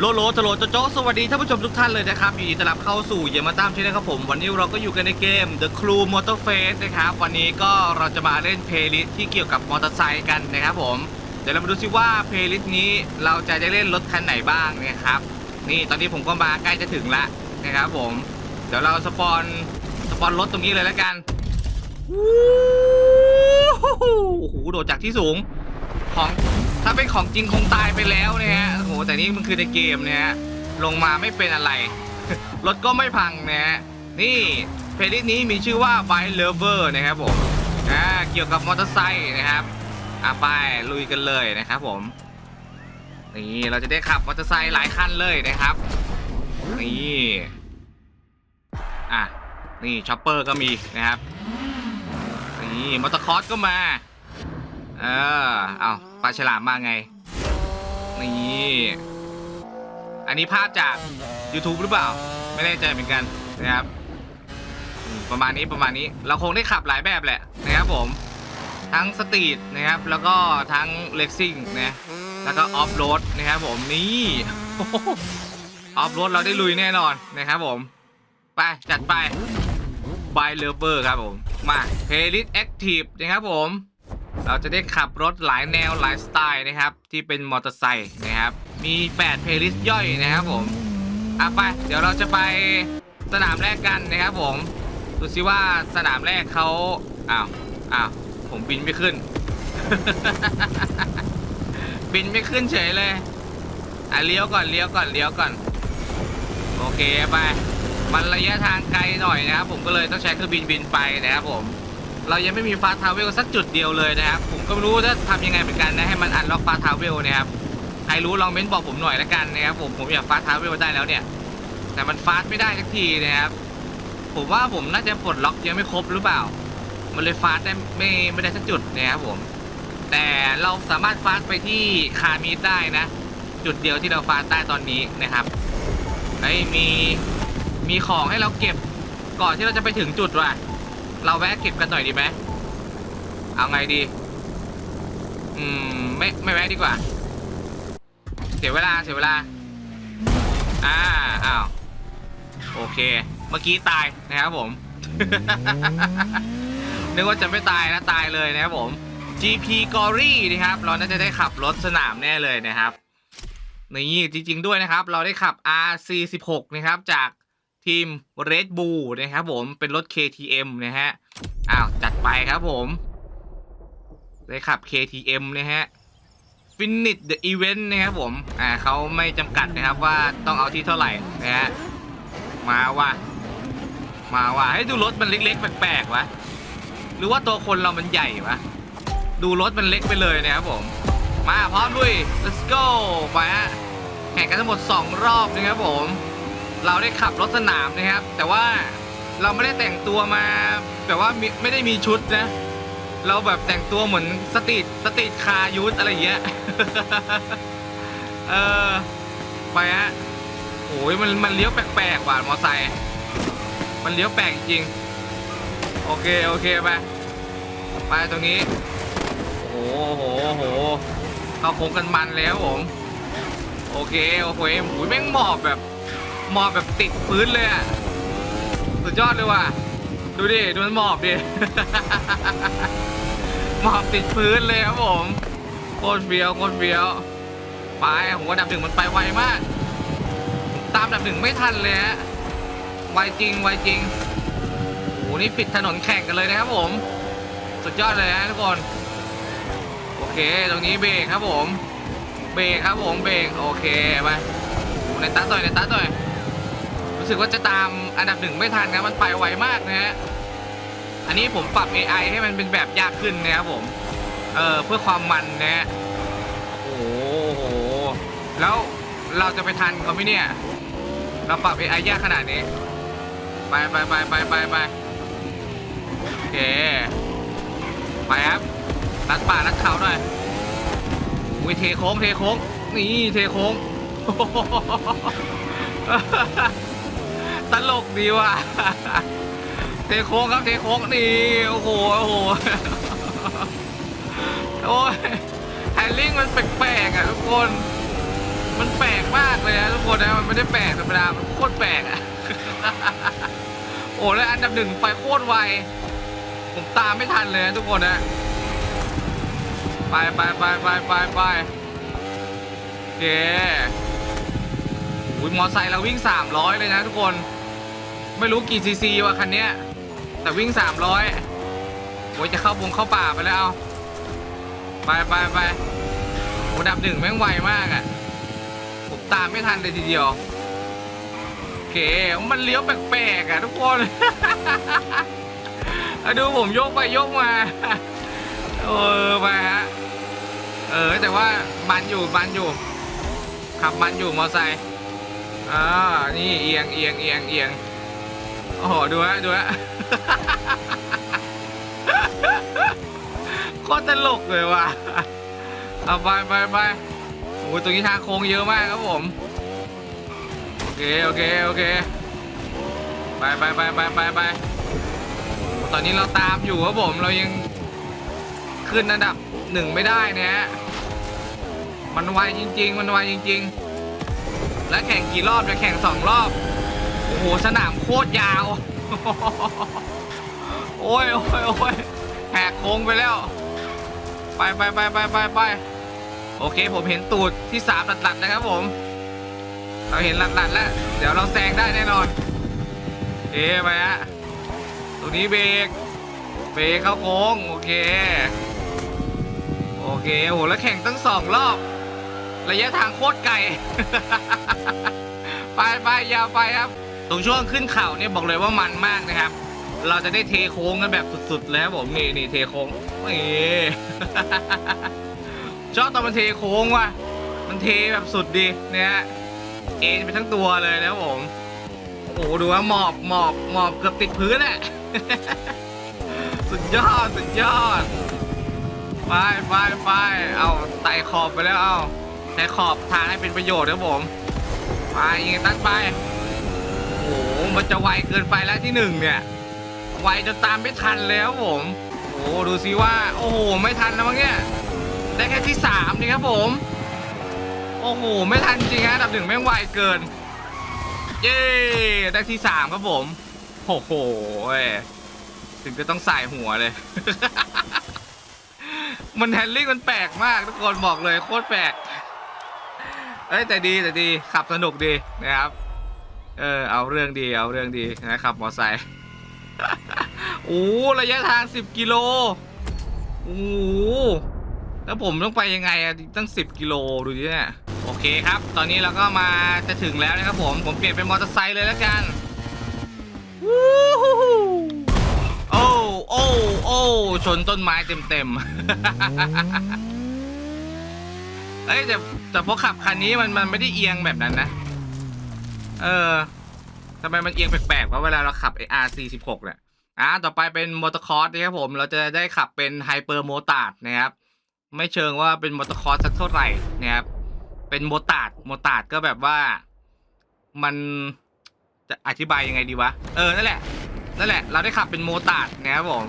โลโลตโลโจโจสวัสดีท่านผู้ชมทุกท่านเลยนะครับยินดีต้อนรับเข้าสู่เยามาตามที่นะครับผม วันนี้เราก็อยู่กันในเกม The Crew Motor Face นะครับ วันนี้ก็เราจะมาเล่นเพลย์ลิสที่เกี่ยวกับมอเตอร์ไซค์กันนะครับผม เดี๋ยวเรามาดูซิว่าเพลย์ลิสนี้เราจะได้เล่นรถคันไหนบ้างนะครับ นี่ตอนนี้ผมก็มาใกล้จะถึงละนะครับผม เดี๋ยวเราสปอนสปอนรถตรงนี้เลยแล้วกันวู้ฮู้โอ้โหโดดจากที่สูงของ ถ้าเป็นของจริงคงตายไปแล้วเนะฮะโอ้โหแต่นี่มันคือในเกมเนะฮะลงมาไม่เป็นอะไร รถก็ไม่พังนะฮะนี่เพลย์ลิสต์นี้มีชื่อว่า Bike Lover นะครับผมอ่าเกี่ยวกับมอเตอร์ไซค์นะครับอะไปลุยกันเลยนะครับผมนี่เราจะได้ขับมอเตอร์ไซค์หลายคันเลยนะครับนี่อะนี่ช็อปเปอร์ก็มีนะครับนี่มอเตอร์คอร์สก็มา เออเอาปลาฉลามมาไง นี่ อันนี้ภาพจาก YouTube หรือเปล่า ไม่แน่ใจเหมือนกันนะครับประมาณนี้ประมาณนี้เราคงได้ขับหลายแบบแหละนะครับผม ทั้งสตรีทนะครับ แล้วก็ทั้งเลสซิ่งนะแล้วก็ออฟโรดนะครับผมนี่ออฟโรดเราได้ลุยแน่นอนนะครับผม ไป จัดไปบายเลเวอร์ครับผม มาเพลิ s แอคทีฟนะครับผม เราจะได้ขับรถหลายแนวหลายสไตล์นะครับ ที่เป็นมอเตอร์ไซค์นะครับ มี8เพลย์ลิสต์ย่อยนะครับผมอะไป เดี๋ยวเราจะไปสนามแรกกันนะครับผมดูซิว่าสนามแรกเขาอ้าวอ้าวผมบินไม่ขึ้น บินไม่ขึ้นเฉยเลยอะเลี้ยวก่อนเลี้ยวก่อนเลี้ยวก่อน โอเคไป มันระยะทางไกลหน่อยนะครับผมก็เลยต้องใช้เครื่องบินบินไปนะครับผม เรายังไม่มีฟาสทาวเวลสักจุดเดียวเลยนะครับ ผมก็ไม่รู้จะทำยังไงเหมือนกันนะให้มันอันล็อกฟาสทาวเวลนะครับใครรู้ลองเม้นบอกผมหน่อยละกันนะครับผมผมอยากฟาสทาวเวลได้แล้วเนี่ย แต่มันฟาสไม่ได้สักทีนะครับ ผมว่าผมน่าจะปลดล็อกยังไม่ครบหรือเปล่า มันเลยฟาสได้ไม่ไม่ได้สักจุดนะครับผม แต่เราสามารถฟาสไปที่คามีดได้นะ จุดเดียวที่เราฟาสได้ตอนนี้นะครับไอ้มีมีของให้เราเก็บก่อนที่เราจะไปถึงจุดว่ะ เราแวะเก็บกันหน่อยดีไหมเอาไงดี อืม ไม่ไม่แวะดีกว่า เสียเวลาเสียเวลา อ่าอ้าวโอเค เมื่อกี้ตายนะครับผม นึกว่าจะไม่ตายนะตายเลยนะครับผม GP g o r y นะครับ เราน่าจะได้ขับรถสนามแน่เลยนะครับนี่จริง ๆ ด้วยนะครับ เราได้ขับ RC16 นะครับจาก ทีม Red Bull นะครับผมเป็นรถ KTM นะฮะอ้าวจัดไปครับผมได้ขับ KTM นะฮะ Finish the event นะครับผมอ่าเขาไม่จำกัดนะครับว่าต้องเอาที่เท่าไหร่นะฮะมาว่ะมาว่ะให้ดูรถมันเล็ก ๆ แปลกๆวะหรือว่าตัวคนเรามันใหญ่วะดูรถมันเล็กไปเลยนะครับผม มาพร้อมลุย let's go ไปฮะแข่งกันทั้งหมด 2 รอบนะครับผม เราได้ขับรถสนามนะครับ แต่ว่าเราไม่ได้แต่งตัวมาแบบว่าไม่ได้มีชุดนะ เราแบบแต่งตัวเหมือนสตรีทสตรีทคายูทอะไรเงี้ยเออไปฮะโอ้ยมันมันเลี้ยวแปลกๆว่ะมอไซค์มันเลี้ยวแปลกจริงโอเคโอเคไปไปตรงนี้โอ้โหโอ้โหเข้าโค้งกันมันแล้วผมโอเคโอเคโอ้ยแม่งหมอบแบบ หมอบแบบติดพื้นเลยอะสุดยอดเลยว่ะ ดูดิ ดูมันหมอบดิ หมอบติดพื้นเลยครับผม โคตรเฟี้ยวโคตรเฟี้ยว ไปผมว่าดับหนึ่งมันไปไวมาก ตามดับหนึ่งไม่ทันเลยฮะ ไวจริง ไวจริงโอ้นี่ปิดถนนแข่งกันเลยนะครับผม สุดยอดเลยฮะทุกคน โอเค ตรงนี้เบรกครับผม เบรกครับผม เบรก โอเคไปโอ้ในตัดต่อยในตัดต่อย รู้สึกว่าจะตามอันดับหนึ่งไม่ทันครับมันไปไวมากนะฮะอันนี้ผมปรับ AI ให้มันเป็นแบบยากขึ้นนะครับผมเออเพื่อความมันนะฮะโอ้โหแล้วเราจะไปทันเขาไหมเนี่ย เราปรับ AI ยากขนาดนี้ ไปไปไปไปไปไปโอเคไปครับรัดป่ารัดเขาหน่อยอุ้ยเทโค้งเทโค้งนี่เทโค้ง ตลกดีว่ะ เทโค้งครับเทโค้งนี่โอ้โหโอ้โหโอ้ยแฮนลิ่งมันแปลกๆอะทุกคน มันแปลกมากเลยนะคนนะมันไม่ได้แปลกธรรมดา มันโคตรแปลกอะ โอ้แล้วอันดับหนึ่งไปโคตรไว ผมตามไม่ทันเลยนะทุกคนนะไปไปไปไปไปไปโอเคอุ้ยมอไซค์เราวิ่ง 300 เลยนะทุกคน ไม่รู้กี่ซีซีว่ะคันเนี้ย แต่วิ่ง 300โอ้ยจะเข้าวงเข้าป่าไปแล้ว ไปไปไปโอ้ดับหนึ่งแม่งไวมากอะ่ะ ผมตามไม่ทันเลยทีเดียวโอเคมันเลี้ยวแปลกๆอะทุกคนดูผมโยกไปโยกมา เออไปฮะ เออแต่ว่ามันอยู่มันอยู่ ขับมันอยู่มอไซค์อ่านี่เอียงเอียงเอียงเอียง โอ้โหดูฮะดูฮะ โคตรตลกเลยว่ะเอาไปไปไปโอ้ยตรงนี้ทางโค้งเยอะมากครับผม โอเค โอเค โอเค ไปไปไปไปไปไปตอนนี้เราตามอยู่ครับผม เรายังขึ้นอันดับหนึ่งไม่ได้นะฮะ มันไวจริง ๆ มันไวจริง ๆ และแข่งกี่รอบจะแข่งสองรอบ สนามโคตรยาว โอ้ยโอ้ยโอ้ยแหกโค้งไปแล้ว ไปไปไปไปไปไปโอเคผมเห็นตูดที่สามหลัดๆนะครับผม เราเห็นหลัดๆแล้ว เดี๋ยวเราแซงได้แน่นอน เอ๊ไปฮะตรงนี้เบรกเบรกเข้าโค้งโอเค โอเคโหแล้วแข่งตั้งสองรอบ ระยะทางโคตรไกล ไปไปยาวไปครับ ตรงช่วงขึ้นเขาเนี่ยบอกเลยว่ามันมากนะครับ เราจะได้เทโค้งกันแบบสุดๆเลยครับผมนี่นี่เทโค้งนี่ชอบตอนมันเทโค้งว่ะมันเทแบบสุดดีเนี่ยเอ็นไปทั้งตัวเลยนะผมโอ้โหดูว่าหมอบหมอบหมอบเกือบติดพื้นอะสุดยอดสุดยอดไปไปไปเอาไต่ขอบไปแล้วเอาแต่ขอบทางให้เป็นประโยชน์ครับผมไปยิงตัดไป มันจะไวเกินไปแล้วที่หนึ่งเนี่ย ไวจนตามไม่ทันแล้วผม โอ้โหดูซิว่า โอ้โห ไม่ทันนะมั้งเนี่ย ได้แค่ที่สามนี่ครับผม โอ้โห ไม่ทันจริงฮะดับหนึ่งแม่งไวเกิน เย้ได้ที่สามครับผม โอ้โหเว้ยถึงจะต้องใส่หัวเลย มันแฮนด์ลิ่งมันแปลกมากทุกคนบอกเลยโคตรแปลกเอ้ยแต่ดีแต่ดีขับสนุกดีนะครับ เออเอาเรื่องดีเอาเรื่องดีนะครับมอไซค์โอ้ระยะทาง 10 กิโลโอ้แล้วผมต้องไปยังไงอะตั้ง 10 กิโลดูดิเนี่ยโอเคครับ ตอนนี้เราก็มาจะถึงแล้วนะครับผมผมเปลี่ยนเป็นมอเตอร์ไซค์เลยแล้วกันวู้ฮู้โอ้โอ้โอ้ชนต้นไม้เต็มๆเอ้ยแต่แต่พอขับคันนี้มันมันไม่ได้เอียงแบบนั้นนะ เออทำไมมันเอียงแปลกๆเพราะเวลาเราขับไอ R46 เนี่ยอ่าต่อไปเป็นมอเตอร์คอร์สนะครับผม เราจะได้ขับเป็นไฮเปอร์โมตาร์ดนะครับ ไม่เชิงว่าเป็นมอเตอร์คอร์สสักเท่าไหร่นะครับ เป็นโมตาร์ดโมตาร์ดก็แบบว่ามันจะอธิบายยังไงดีวะ เออ นั่นแหละ นั่นแหละ เราได้ขับเป็นโมตาร์ดนะครับผม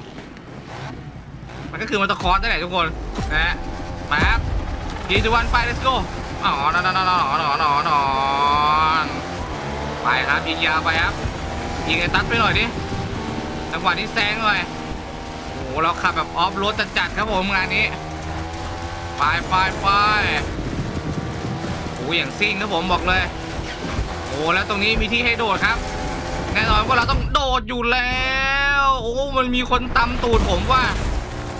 มันก็คือมอเตอร์คอร์สนั่นแหละทุกคนนะฮะมาครับดีทุวันไป let's go อ๋อนอนนอนนอนนอนนอน ไปครับยิงยาวไปครับยิงไอ้ตัดไปหน่อยดิจังหวะนี้แซงหน่อยโอ้โหเราขับแบบออฟโรดจัดๆครับผมงานนี้ไปไปไปโอ้อย่างซิ่งครับผมบอกเลยโอ้แล้วตรงนี้มีที่ให้โดดครับแน่นอนว่าเราต้องโดดอยู่แล้วโอ้มันมีคนตำตูดผมว่า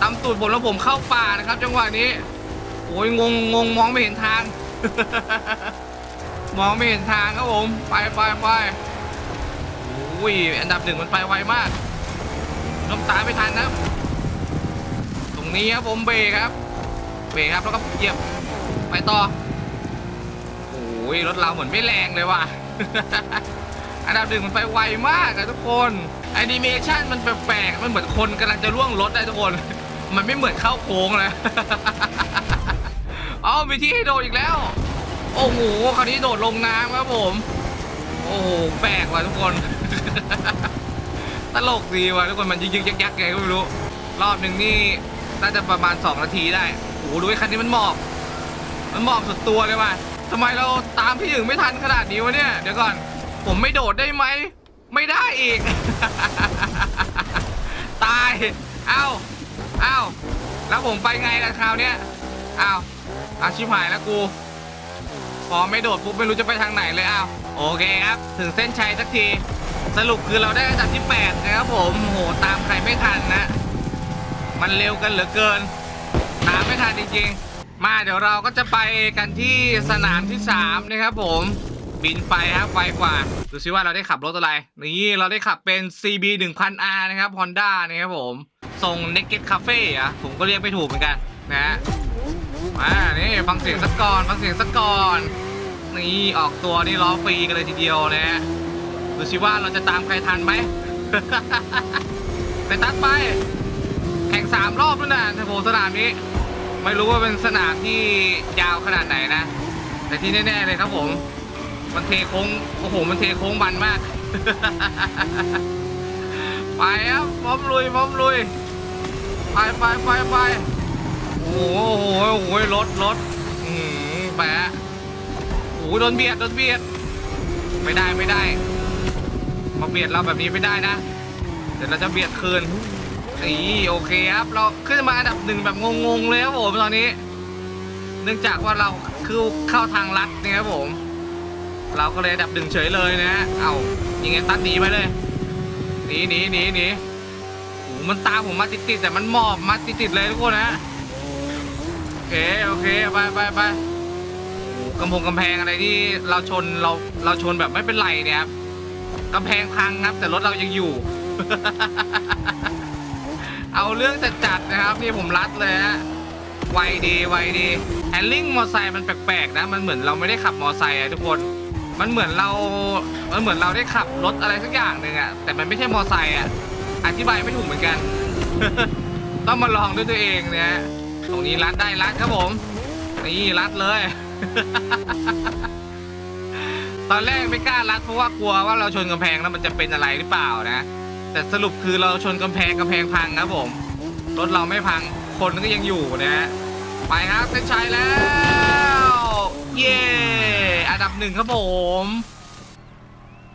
ตำตูดผมแล้วผมเข้าป่านะครับ จังหวะนี้โอ้ยงงงงมองไม่เห็นทาง มองไม่เห็นทางครับผม ไปไปไปโอ้ย อันดับหนึ่งมันไปไวมากต้องตาไม่ทันนะครับ ตรงนี้ครับผมเบรกครับ เบรกครับแล้วก็เหยียบ ไปต่อโอ้ยรถเราเหมือนไม่แรงเลยว่ะ อันดับหนึ่งมันไปไวมากอะทุกคนแอนิเมชันมันแปลกๆ มันเหมือนคนกำลังจะล่วงรถได้ทุกคน มันไม่เหมือนเข้าโค้งเลย เอามีที่ให้โดดอีกแล้ว โอ้โหคราวนี้โดดลงน้ำครับผม โอ้โหแปลกว่ะทุกคน ตลกดีว่ะทุกคนมันยึกๆยักๆไงก็ไม่รู้ รอบหนึ่งนี่น่าจะประมาณ 2 นาทีได้โอ้โหดูไอ้คันนี้มันหมอบ มันหมอบสุดตัวเลยว่ะทำไมเราตามพี่หึงไม่ทันขนาดนี้วะเนี่ย เดี๋ยวก่อน ผมไม่โดดได้ไหม ไม่ได้อีก ตาย เอ้า เอ้า แล้วผมไปไงล่ะคราวเนี้ย เอ้าอาชิบหายแล้วกู พอไม่โดดปุ๊บไม่รู้จะไปทางไหนเลยอ้าวโอเคครับ ถึงเส้นชัยสักที สรุปคือเราได้อันดับที่ 8 นะครับผมโหตามใครไม่ทันนะ มันเร็วกันเหลือเกิน ตามไม่ทันจริงๆ มาเดี๋ยวเราก็จะไปกันที่สนามที่ 3 นะครับผมบินไปครับไวกว่าดูซิว่าเราได้ขับรถอะไร นี่เราได้ขับเป็น CB 1000R นะครับ Honda นะครับผมทรง Naked Cafe อะผมก็เรียกไม่ถูกเหมือนกันนะฮะ มานี่ฟังเสียงสักก่อนฟังเสียงสักก่อนนี่ออกตัวนี่ล้อฟรีกันเลยทีเดียวนะฮะดูซิว่าเราจะตามใครทันไหมไปตัดไปแข่งสามรอบแล้วนะโพสนามนี้ ไม่รู้ว่าเป็นสนามที่ยาวขนาดไหนนะ แต่ที่แน่ๆเลยครับผม มันเทโค้งโอ้โหมันเทโค้งมันมาก ไปครับพร้อมลุยพร้อมลุยไปไปไปไป โอ้โหโอ้โหโอ้โหรถรถอืมไปะโอ้โหโดนเบียดโดนเบียด ไม่ได้ไม่ได้ มาเบียดเราแบบนี้ไม่ได้นะ เดี๋ยวเราจะเบียดคืนนี่โอเคครับ เราขึ้นมาอันดับหนึ่งแบบงงๆเลยครับผมตอนนี้ เนื่องจากว่าเราคือเข้าทางลัดนี่ครับผม เราก็เลยอันดับหนึ่งเฉยเลยนะเอายังไงตัดหนีไปเลยหนีหนีหนีหนีโอ้มันตามผมมาติดๆแต่มันหมอบมาติดๆเลยทุกคนนะ เค โอเค ไปไปไปกำพงกำแพงอะไรที่เราชนเราเราชนแบบไม่เป็นไรเนี่ยครับกำแพงพังครับ แต่รถเรายังอยู่ เอาเรื่องจัดๆนะครับ นี่ผมรัดเลยฮะไวดีไวดีแฮนลิ่งมอไซค์มันแปลกๆนะ มันเหมือนเราไม่ได้ขับมอไซค์อะทุกคน มันเหมือนเรา มันเหมือนเราได้ขับรถอะไรสักอย่างหนึ่งอะแต่มันไม่ใช่มอไซค์อะอธิบายไม่ถูกเหมือนกัน ต้องมาลองด้วยตัวเองนะฮะ ตรงนี้รัดได้รัดครับผม นี่รัดเลย ตอนแรกไม่กล้ารัดเพราะว่ากลัวว่าเราชนกำแพงแล้วมันจะเป็นอะไรหรือเปล่านะ แต่สรุปคือเราชนกำแพงกำแพงพังครับผม รถเราไม่พัง คนก็ยังอยู่นะฮะ ไปครับเส้นชัยแล้ว เย้อันดับหนึ่งครับผม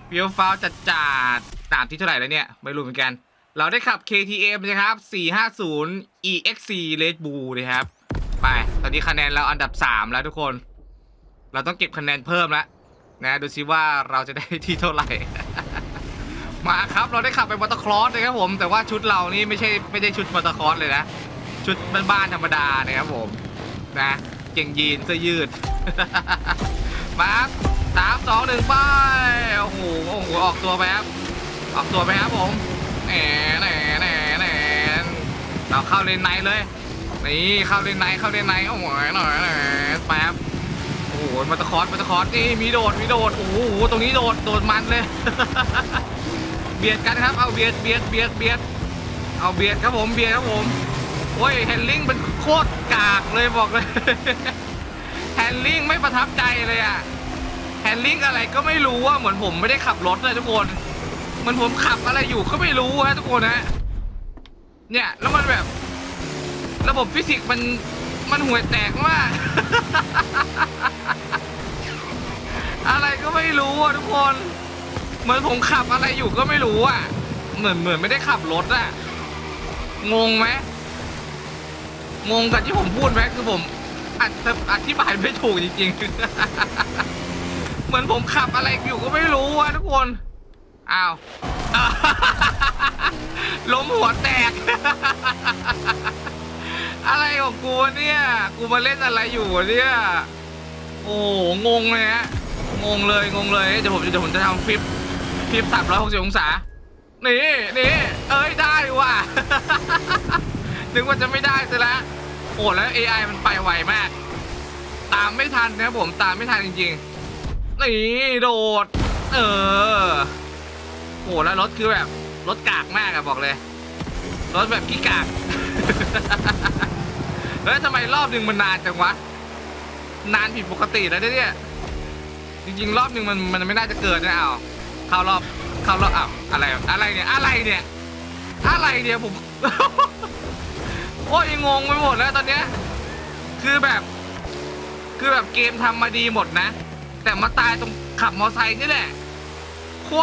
เฟียวฟ้าวจัดจัดตามที่เท่าไหร่แล้วเนี่ย ไม่รู้เหมือนกัน เราได้ขับ KTM นะครับ 450 EXC Red Bull นะครับ ไป ตอนนี้คะแนนเราอันดับ 3 แล้วทุกคน เราต้องเก็บคะแนนเพิ่มแล้วนะดูซิว่าเราจะได้ที่เท่าไหร่ มาครับเราได้ขับไปมอเตอร์คลอสนะครับผม แต่ว่าชุดเรานี่ไม่ใช่ไม่ได้ชุดมอเตอร์คลอสเลยนะ ชุดบ้านๆธรรมดานะครับผม นะ เก่งยีนเสื้อยืด มาครับสามสองหนึ่งไป โอ้โห โอ้โห ออกตัวไปครับ ออกตัวไปครับผม แหนแหนแหนแหนเราเข้าเลนในเลยนี่เข้าเลนในเข้าเลนในโอ้โหหน่อยหน่อยแป๊บโอ้โหมอเตอร์คอสมอเตอร์คอสนี่มีโดดมีโดดโอ้โหตรงนี้โดดโดดมันเลยเบียดกันครับเอาเบียดเบียดเบียดเบียดเอาเบียดครับผมเบียดครับผมโอ้ยแฮนลิงเป็นโคตรกากเลยบอกเลยแฮนลิงไม่ประทับใจเลยอะแฮนลิงอะไรก็ไม่รู้ว่าเหมือนผมไม่ได้ขับรถเลยทุกคน เหมือนผมขับอะไรอยู่ก็ไม่รู้ฮะทุกคนฮะเนี่ยแล้วมันแบบ ระบบฟิสิกส์มันมันห่วยแตกมากอะไรก็ไม่รู้อะทุกคน เหมือนผมขับอะไรอยู่ก็ไม่รู้อะ เหมือนเหมือนไม่ได้ขับรถอะ งงไหมงงกับที่ผมพูดไหมคือผมอธิอธิบายไม่ถูกจริงๆ เหมือนผมขับอะไรอยู่ก็ไม่รู้อะทุกคน อ้าวอ้าวล้มหัวแตก อะไรของกูวะเนี่ย กูมาเล่นอะไรอยู่วะเนี่ย โอ้โหงงเลยฮะ งงเลย งงเลย เดี๋ยวผมเดี๋ยวผมจะทำฟลิปฟลิปสามร้อยหกสิบองศา นี่นี่เอ้ยได้ว่ะ นึกว่าจะไม่ได้ซะแล้วโอ้แล้ว AI มันไปไวมาก ตามไม่ทันนะผมตามไม่ทันจริงๆ นี่โดด เออ โอ้แล้วรถคือแบบรถกากมากอะบอกเลย รถแบบขี้กาก แล้วทำไมรอบหนึ่งมันนานจังวะ นานผิดปกติแล้วเนี่ย จริงๆ รอบหนึ่งมันมันไม่น่าจะเกินนะเอาเข้ารอบเข้ารอบอ้าวอะไรอะไรเนี่ย อะไรเนี่ย อะไรเนี่ยผม โอ้ยงงไปหมดแล้วตอนเนี้ย คือแบบ คือแบบเกมทำมาดีหมดนะ แต่มาตายตรงขับมอไซค์นี่แหละ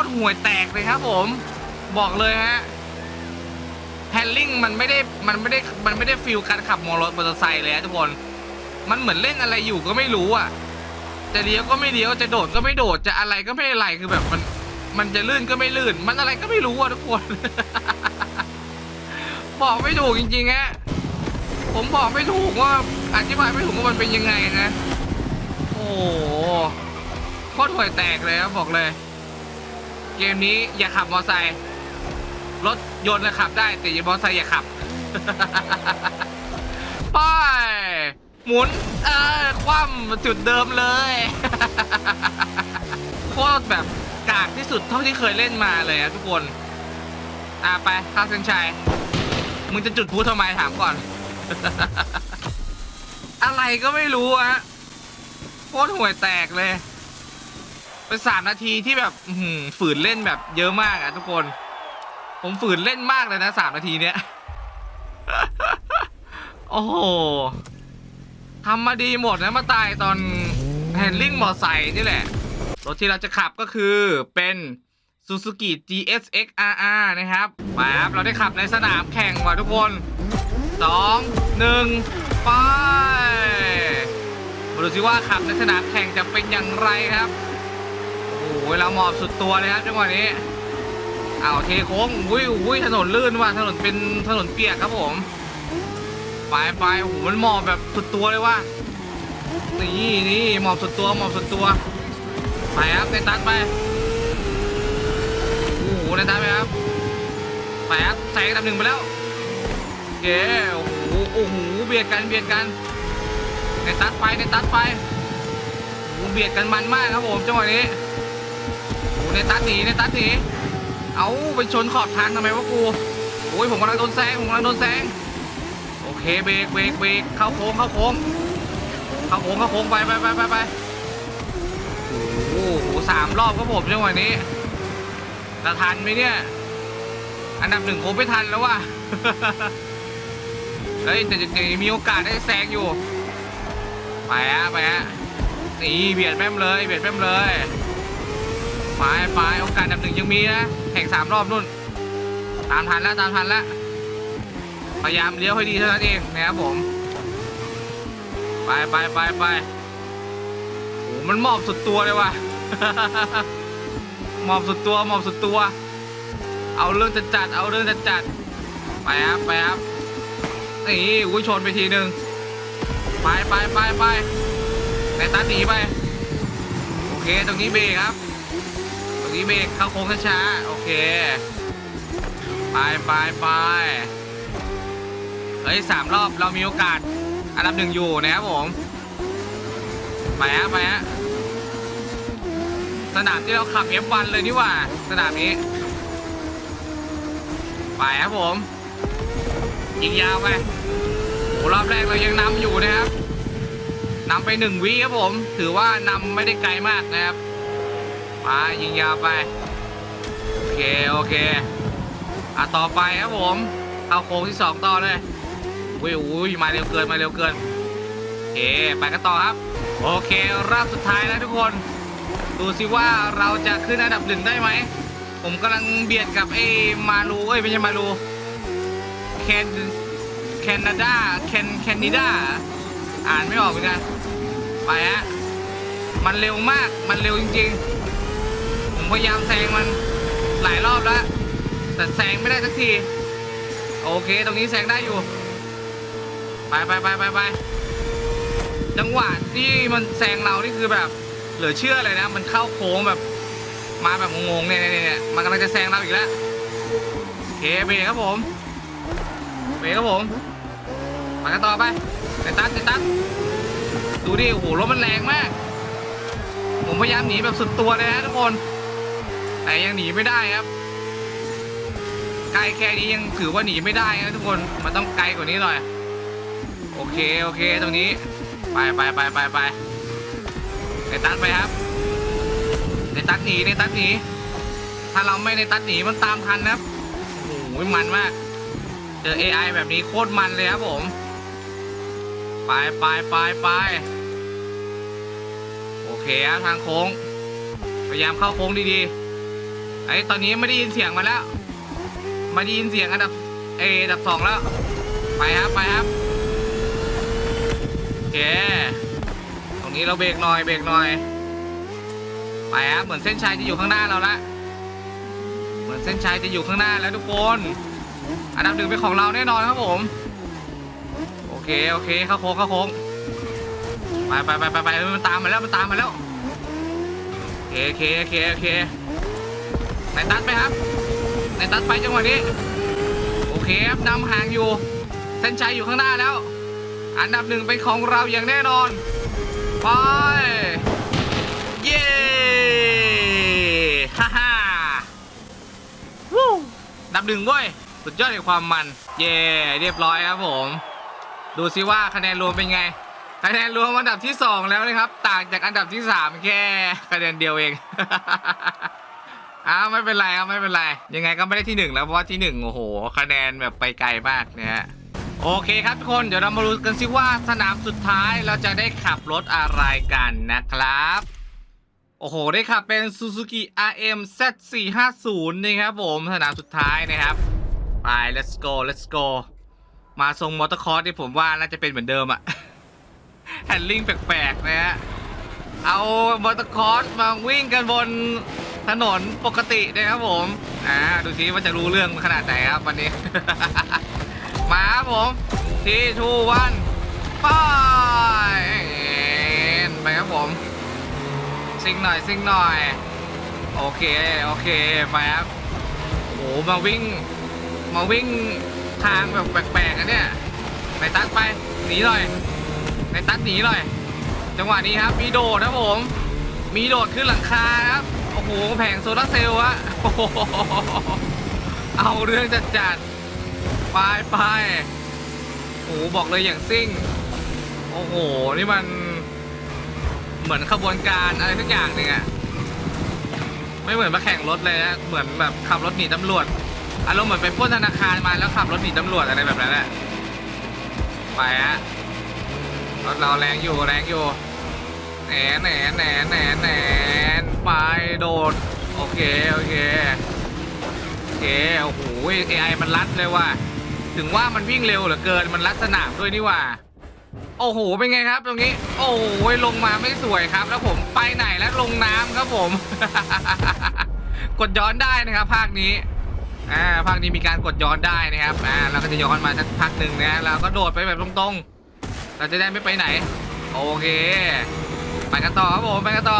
ตรห่วยแตกเลยครับผม บอกเลยฮะแฮนลิ่งมันไม่ได้มันไม่ได้มันไม่ได้ฟิลการขับมอเตอร์ไซค์เลยทุกคน มันเหมือนเล่นอะไรอยู่ก็ไม่รู้อะ จะเลี้ยวก็ไม่เลี้ยวจะโดดก็ไม่โดดจะอะไรก็ไม่อะไรคือแบบมันมันจะลื่นก็ไม่ลื่น มันอะไรก็ไม่รู้อะทุกคน บอกไม่ถูกจริงๆฮะผมบอกไม่ถูกว่าอธิบายไม่ถูกว่ามันเป็นยังไงนะ โอ้โหโคตรห่วยแตกเลยครับบอกเลย เกมนี้อย่าขับมอไซค์รถยนต์นะขับได้ แต่อย่ามอไซค์อย่าขับไปหมุน เออคว่ำจุดเดิมเลยโคตรแบบกากที่สุดเท่าที่เคยเล่นมาเลยอะทุกคนอะไปข้าวเส้นชัยมึงจะจุดพลุทำไมถามก่อน อะไรก็ไม่รู้อะโคตรห่วยแตกเลย เป็นสามนาทีที่แบบฝืนเล่นแบบเยอะมากอะทุกคน ผมฝืนเล่นมากเลยนะสามนาทีเนี้ยโอ้โหทำมาดีหมดนะมาตายตอนแฮนลิ่งมอไซค์นี่แหละรถที่เราจะขับก็คือเป็น Suzuki GSX RR นะครับมาครับเราได้ขับในสนามแข่งว่ะทุกคน2 1ไปมาดูสิว่าขับในสนามแข่งจะเป็นอย่างไรครับ หเราหมอบสุดตัวเลยครับจังหวะนี้เอาเทโค้งอุ้ยอุ้ยถนนลื่นว่ะถนนเป็นถนนเปียกครับผมไปไปโอ้โหมันหมอบแบบสุดตัวเลยว่ะนี่นี่หมอบสุดตัวหมอบสุดตัวไปครับในตันไปโอ้โหในตันไปครับไปครับแซงอันดับหนึ่งไปแล้วโอเคโอ้โหโอ้โหเบียดกันเบียดกันในตัดไปในตัดไปโอ้โหเบียดกันมันมากครับผมจังหวะนี้ ในตัดหนีในตัดหนีเอาไปชนขอบทางทำไมวะกูโอ้ยผมกำลังโดนแซงผมกำลังโดนแซงโอเคเบรกเบรกเบรกเข้าโค้งเข้าโค้งเข้าโค้งเข้าโค้งไปไปไปไปไปโอ้โหสามรอบครับผมจังหวะนี้จะทันไหมเนี่ย อันดับหนึ่งคงไม่ทันแล้วว่ะเฮ้ยแต่จะมีโอกาสได้แซงอยู่ไปฮะไปฮะนี่เบียดแม่มเลยเบียดแม่มเลย ไปไปโอกาสดับหนึ่งยังมีนะแข่งสามรอบนู่น ตามทันแล้วตามทันแล้วพยายามเลี้ยวให้ดีเท่านั้นเองนะครับผม ไปไปไปไปโอ้มันมอบสุดตัวเลยว่ะมอบสุดตัวมอบสุดตัว เอาเรื่องจัดจัดเอาเรื่องจัดจัดไปครับไปครับนี่อุ้ยชนไปทีหนึ่งไปไปไปไปในตัดหนีไป โอเคตรงนี้เบรกครับ รงนี้เบรกเข้าโค้งช้าๆโอเค ไปไปไปเฮ้ยสามรอบเรามีโอกาสอันดับหนึ่งอยู่นะครับผมไปฮะไปฮะสนามที่เราขับ F1 เลยนี่หว่า สนามนี้ ไปครับผม ยิงยาวไปโอ้รอบแรกเรายังนำอยู่นะครับนำไปหนึ่งวิครับผม ถือว่านำไม่ได้ไกลมากนะครับ ไปยิงยาวไป โอเค โอเค อะ ต่อไปครับผม เอาโค้งที่สองต่อเลยอุ้ยอุ้ยมาเร็วเกินมาเร็วเกินโอไปกันต่อครับ โอเครอบสุดท้ายแล้วทุกคน ดูสิว่าเราจะขึ้นอันดับหนึ่งได้ไหม ผมกำลังเบียดกับไอ้มาลูเอ้ยไม่ใช่มาลูแคนแคนาดาแคนแคนิดาอ่านไม่ออกเหมือนกัน ไปฮะ มันเร็วมาก มันเร็วจริง ๆ พยายามแซงมันหลายรอบแล้ว แต่แซงไม่ได้สักที โอเค ตรงนี้แซงได้อยู่ ไปไปไปไปไปจังหวะที่มันแซงเรานี่คือแบบ เหลือเชื่อเลยนะ มันเข้าโค้งแบบ มาแบบงงๆเนี่ยเนี่ยเนี่ยมันกำลังจะแซงเราอีกแล้วโอเคเบรกครับผมเบรกครับผมไปกันต่อไปเตตัสเตตัสดูดิโอ้โหรถมันแรงมาก ผมพยายามหนีแบบสุดตัวเลยนะทุกคน แต่ยังหนีไม่ได้ครับไกลแค่นี้ยังถือว่าหนีไม่ได้นะทุกคนมันต้องไกลกว่านี้หน่อย โอเคโอเคตรงนี้ ไปไปไปไปไปในตัดไปครับในตัดหนีในตัดหนีถ้าเราไม่ในตัดหนีมันตามทันนะครับโอ้โหมันมากเจอ AI แบบนี้โคตรมันเลยครับผม ไปไปไปไปโอเคครับทางโค้ง พยายามเข้าโค้งดีๆ ไอ้ตอนนี้ไม่ได้ยินเสียงมาแล้วไม่ได้ยินเสียงอันดับเออันดับสองแล้ว ไปครับไปครับโอเคตรงนี้เราเบรกหน่อยเบรกหน่อย ไปครับเหมือนเส้นชัยจะอยู่ข้างหน้าเราละเหมือนเส้นชัยจะอยู่ข้างหน้าแล้วทุกคนอันดับหนึ่งเป็นของเราแน่นอนครับผมโอเคโอเคเข้าโค้งเข้าโค้งไปไปไปไปไปมันตามมาแล้วมันตามมาแล้วโอเคโอเคโอเคโอเค ไหนตัดไปครับไหนตัดไปจังหวะนี้ โอเคครับนำห่างอยู่ เส้นชัยอยู่ข้างหน้าแล้ว อันดับหนึ่งเป็นของเราอย่างแน่นอน ไป เย้ฮ่าฮ่าวู้อันดับหนึ่งเว้ย สุดยอดในความมัน เย้เรียบร้อยครับผม ดูซิว่าคะแนนรวมเป็นไง คะแนนรวมอันดับที่ 2 แล้วนะครับ ต่างจากอันดับที่ 3 แค่คะแนนเดียวเอง อ้าวไม่เป็นไรครับไม่เป็นไร ยังไงก็ไม่ได้ที่1แล้วเพราะว่าที่1โอ้โหคะแนนแบบไปไกลมากนะฮะโอเคครับทุกคนเดี๋ยวเรามาดูกันซิว่าสนามสุดท้ายเราจะได้ขับรถอะไรกันนะครับ โอ้โหได้ขับเป็น Suzuki RM Z450 นะครับผมสนามสุดท้ายนะครับ ไป let's go let's go มาทรงมอเตอร์คอร์สที่ผมว่าน่าจะเป็นเหมือนเดิมอะแฮนดลิงแปลกๆนะฮะเอามอเตอร์คอร์สมาวิ่งกันบน ถนนปกตินะครับผม อ่า ดูสิว่าจะรู้เรื่องขนาดไหนครับวันนี้ มาครับผมทีทูวันไปไปครับผม ซิงหน่อยซิงหน่อย โอเค โอเค ไปครับโอ้โหมาวิ่ง มาวิ่งทางแบบแปลกๆอันเนี่ย ไปตัดไป หนีหน่อยในตัดหนีหน่อย จังหวะนี้ครับ มีโดดนะผม มีโดดขึ้นหลังคาครับ อ้โห แผงโซลาร์เซลล์อะโอ้โหเอาเรื่องจัดจัดๆไปไปโอ้โหบอกเลยอย่างซิ่ง โอ้โห นี่มันเหมือนขบวนการอะไรทุกอย่างหนึ่งอะไม่เหมือนมาแข่งรถเลยนะเหมือนแบบขับรถหนีตำรวจอารมณ์เหมือนไปปล้นธนาคารมาแล้วขับรถหนีตำรวจอะไรแบบนั้นแหละไปฮะรถเราแรงอยู่แรงอยู่แหนแหนแหนแหนแหน ดด โอเค โอเค โอเค โอ้โห AI มันรัดเลยว่ะ ถึงว่ามันวิ่งเร็วเหลือเกิน มันรัดสนามด้วยนี่ว่ะโอ้โห เป็นไงครับตรงนี้ โอ้โห ลงมาไม่สวยครับ แล้วผมไปไหนแล้วลงน้ำครับผม กดย้อนได้นะครับ ภาคนี้ อ่า ภาคนี้มีการกดย้อนได้นะครับ อ่า เราก็จะย้อนมาสักพักหนึ่งนะเราก็โดดไปแบบตรงๆ เราจะได้ไม่ไปไหน โอเค ไปกันต่อครับผม ไปกันต่อ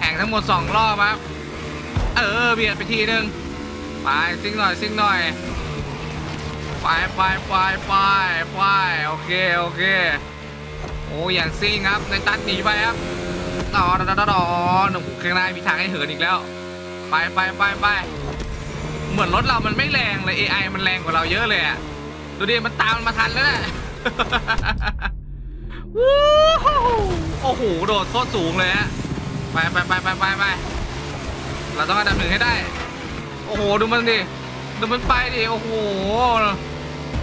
แข่งทั้งหมดสองรอบครับ เออเบียดไปทีนึง ไปซิ่งหน่อยซิ่งหน่อย ไปไปไปไปไปโอเคโอเค โอ้อย่างซิ่งครับในตันหนีไปครับต่อต่อต่อต่อหนุ่มข้างหน้ามีทางให้เหินอีกแล้ว ไปไปไปไปเหมือนรถเรามันไม่แรงเลย AI มันแรงกว่าเราเยอะเลยอะดูดิ มันตามมันมาทันแล้วนะวู้ฮู้โอ้โห โดดโคตรสูงเลยฮะ ไปไปไปไปไปไปเราต้องอันดับหนึ่งให้ได้ โอ้โห ดูมันดิ ดูมันไปดิ โอ้โห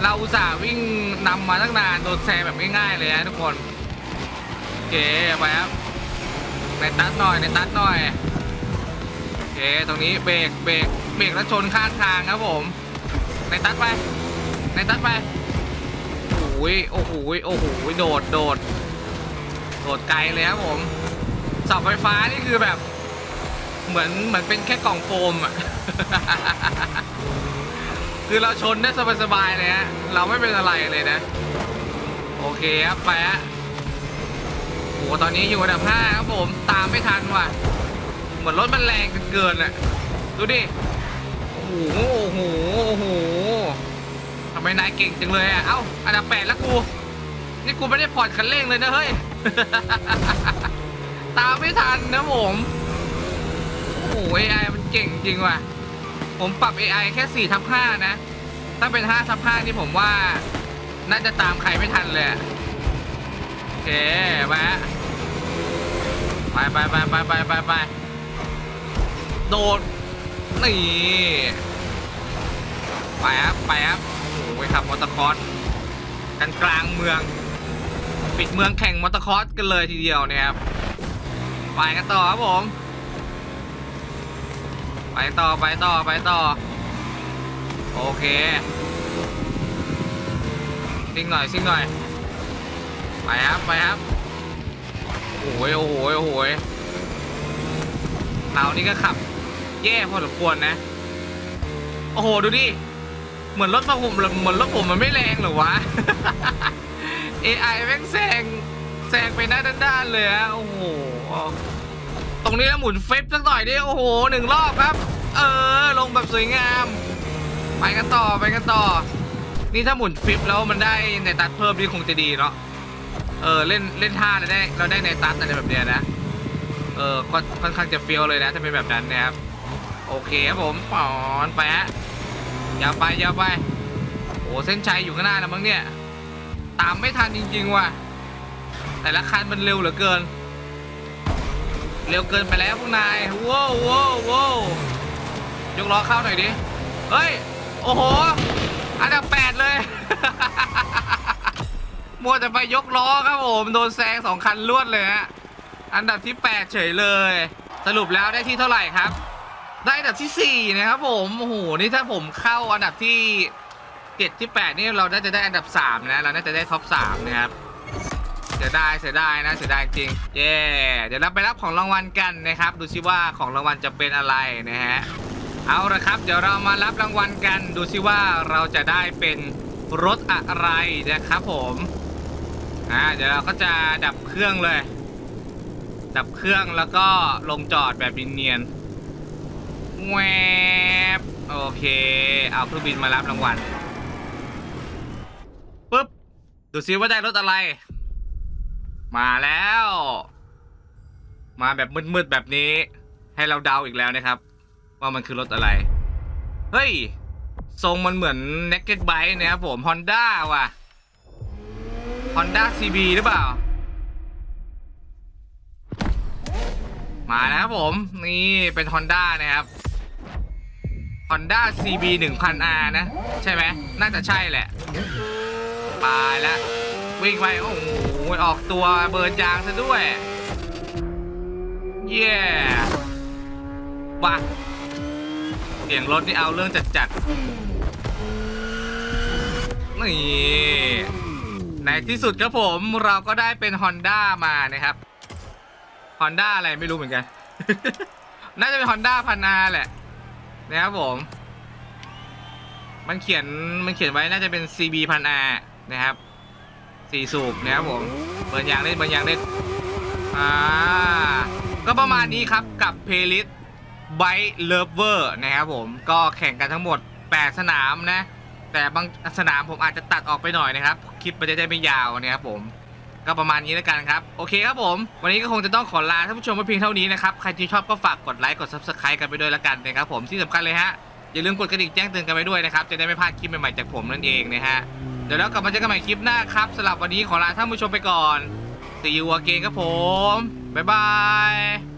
เราอุตส่าห์วิ่งนำมาตั้งนานโดนแซงแบบง่ายๆเลยฮะทุกคนโอเคไปครับในตัดหน่อยในตัดหน่อยโอเคตรงนี้เบรกเบรกเบรกแล้วชนข้างทางครับผม ในตัดไป ในตัดไปโอ้ยโอ้โหโอ้โหโดดโดดโดดไกลเลยครับผม เสาไฟฟ้านี่คือแบบ เหมือนเหมือนเป็นแค่กล่องโฟมอะ คือเราชนได้สบายๆเลยฮะ เราไม่เป็นอะไรเลยนะ โอเคครับไปฮะโอ้ตอนนี้อยู่อันดับห้าครับผมตามไม่ทันว่ะ เหมือนรถมันแรงเกินๆอะ ดูดิ โอ้โห โอ้โห โอ้โหทำไมนายเก่งจังเลยอะ เอ้า อันดับแปดแล้วกู นี่กูไม่ได้ผ่อนคันเร่งเลยนะเฮ้ย ตามไม่ทันนะผม โอ้โห AI มันเก่งจริงว่ะ ผมปรับ AI แค่ 4 ทับ 5 นะ ถ้าเป็น 5 ทับ 5 นี่ผมว่า น่าจะตามใครไม่ทันเลย โอเคไปฮะไปไปไปไปไปไปไปโดด นี่ ไปครับ ไปครับโอ้โหไปขับมอเตอร์คอร์สกันกลางเมือง ปิดเมืองแข่งมอเตอร์คอร์สกันเลยทีเดียวเนี่ยครับ ไปกันต่อครับผม ไปต่อไปต่อไปต่อ โอเคซิ่งหน่อยซิ่งหน่อย ไปครับไปครับ โอ้ยโอ้โหโอ้โหเรานี่ก็ขับ แย่พอสมควรนะ โอ้โหดูดิ เหมือนรถผมเหมือนรถผมมันไม่แรงหรอวะ AI แม่งแซงแซงไปหน้าด้านๆเลยอะโอ้โห ตรงนี้แล้วหมุนฟิปสักหน่อยดิโอ้โหหนึ่งรอบครับ เออ ลงแบบสวยงาม ไปกันต่อไปกันต่อ นี่ถ้าหมุนฟิปแล้วมันได้ในตัดเพิ่มนี่คงจะดีเนาะเออเล่นเล่นท่าเราได้เราได้ในตัดอะไรแบบเนี้ยนะเออค่อนข้างจะเฟี้ยวเลยนะถ้าเป็นแบบนั้นนะครับโอเคครับผมปอนไปฮะยาวไปยาวไปโอ้เส้นชัยอยู่ข้างหน้านะมั้งเนี่ย ตามไม่ทันจริงๆว่ะแต่ละคันมันเร็วเหลือเกิน เร็วเกินไปแล้วพวกนายว้าวว้าวว้าวยกล้อเข้าหน่อยดิ เฮ้ย โอ้โห อันดับแปดเลย มัวแต่ไปยกล้อครับผม โดนแซงสองคันรวดเลยฮะ อันดับที่8เฉยเลย สรุปแล้วได้ที่เท่าไหร่ครับ ได้อันดับที่4นะครับผม โอ้โห นี่ถ้าผมเข้าอันดับที่7ที่8นี่เราน่าจะได้อันดับ3นะ เราน่าจะได้ท็อป3นะครับ เสียดายเสียดายนะเสียดายจริงเย้เดี๋ยวเราไปรับของรางวัลกันนะครับ ดูซิว่าของรางวัลจะเป็นอะไรนะฮะเอาละครับ เดี๋ยวเรามารับรางวัลกัน ดูซิว่าเราจะได้เป็นรถอะไรนะครับผมอ่าเดี๋ยวเราก็จะดับเครื่องเลย ดับเครื่องแล้วก็ลงจอดแบบเนียนๆแวบโอเค เอาเครื่องบินมารับรางวัลปุ๊บดูซิว่าได้รถอะไร มาแล้ว มาแบบมืดๆแบบนี้ ให้เราเดาอีกแล้วนะครับ ว่ามันคือรถอะไร เฮ้ย ทรงมันเหมือน Naked Bike นะครับผม Honda ว่ะ Honda CB หรือเปล่า มาแล้วครับผม นี่เป็น Honda นะครับ Honda CB 1000R นะ ใช่ไหม น่าจะใช่แหละ ไปแล้ววิ่งไปโอ้โห ออกตัวเบิร์นยางซะด้วย เย้ว่ะเสียงรถนี่เอาเรื่องจัดๆนี่ในที่สุดครับผมเราก็ได้เป็น Honda มานะครับ Honda อะไรไม่รู้เหมือนกัน น่าจะเป็น Honda พันนาแหละ นะครับผม มันเขียนมันเขียนไว้น่าจะเป็น CB พันอานะครับ สี่สูบนะครับผมเบิร์นยางเล่นเบิร์นยางเล่นอ่าก็ประมาณนี้ครับกับเพลิ t ไบเลเวอร์นะครับผมก็แข่งกันทั้งหมด 8 สนามนะ แต่บางสนามผมอาจจะตัดออกไปหน่อยนะครับ คลิปมันจะได้ไม่ยาวนะครับผมก็ประมาณนี้แล้วกันครับ โอเคครับผม วันนี้ก็คงจะต้องขอลาท่านผู้ชมไว้เพียงเท่านี้นะครับ ใครที่ชอบก็ฝากกดไลค์กด subscribe กันไปด้วยล้วกันนะครับผมที่สำคัญเลยฮะอย่าลืมกดกระดิ่งแจ้งเตือนกันไปด้วยนะครับ จะได้ไม่พลาดคลิปใหม่ๆจากผมนั่นเองนะฮะ เดี๋ยวแล้วกลับมาเจอกันใหม่คลิปหน้าครับสำหรับวันนี้ขอลาท่านผู้ชมไปก่อน See you again ครับผม บ๊ายบาย